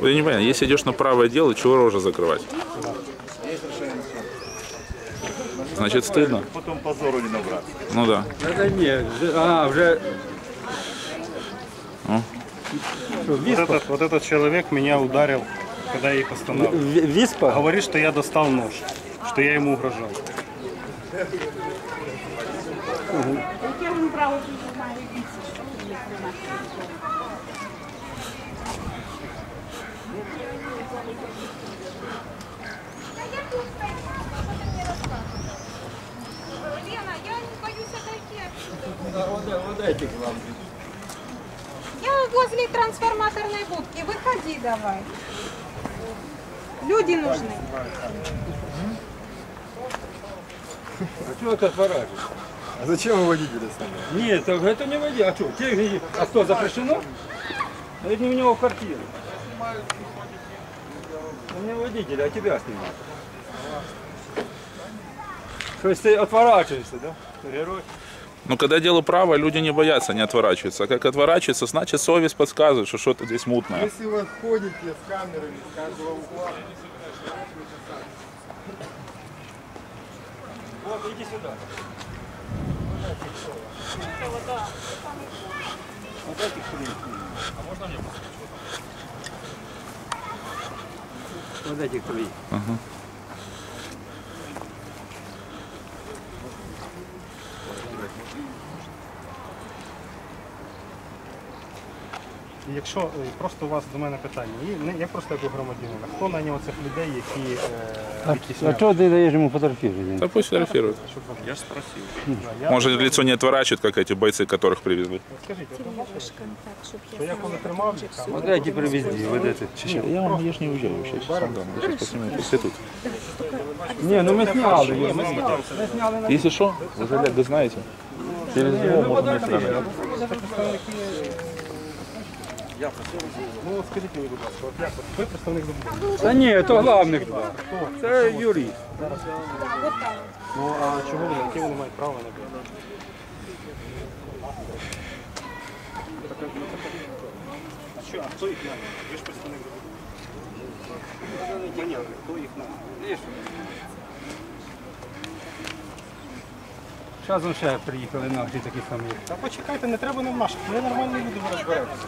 Вот я не понимаю, если идешь на правое дело, чего рожа закрывать? Значит, стыдно. Потом позору не набраться. Ну да. Ні, вже, а. Що, Вот этот, вот этот человек меня ударил, когда я их останавливал. Ві- Віспа? Говорит, что я достал нож, что я ему угрожал. Яке він право тут має віці, що ви є при нас? Лена, я не боюсь отойти. Я возле трансформаторной будки. Выходи давай. Люди нужны. А чого ти отворачиваешь? А зачем вы водителя сняли? Нет, это не води. А что, тебе, а что, запрещено? А это не у него квартира. У меня водитель, а тебя снимают. То есть ты отворачиваешься, да? Герой. Но когда дело право, люди не боятся, не отворачиваются. А как отворачиваются, значит совесть подсказывает, что что-то здесь мутное. Если вы ходите с камерами с каждого угла, Вот, иди сюда. Вот этих три. А можно мне Вот этих три. І Якщо е, просто у вас до мене питання, і не я просто як у громадянина, хто наняв цих людей, які, е, які сняли? что ты даешь ему фотографировать? Да пусть фотографируют. Я ж спросив. Я, Может, лицо не отворачивает, как эти бойцы, которых привезли. От Скажіть, от ви бачите, що я коли тримав їх, там, Вот эти привезли, вот эти. Я вам я ж не уезжаю вообще. Сейчас сам дам. Сейчас посниму. Если тут. Не, ну мы сняли его. Мы сняли. Мы сняли на Если что, вы же Олега знаете. Через него можно найти. Це представники. Ну от скажіть мені, будь ласка, от як ви представник забудови? Та ні, то главних два. Це юрист. Ну а чого вони, яке вони мають право на? А що, а хто їх наняв? Ви ж представник забудови. Понятно, хто їх наняв. Зараз ще приїхали наші такі самі. Та почекайте, не треба нам наших, ми нормальні люди розберемося.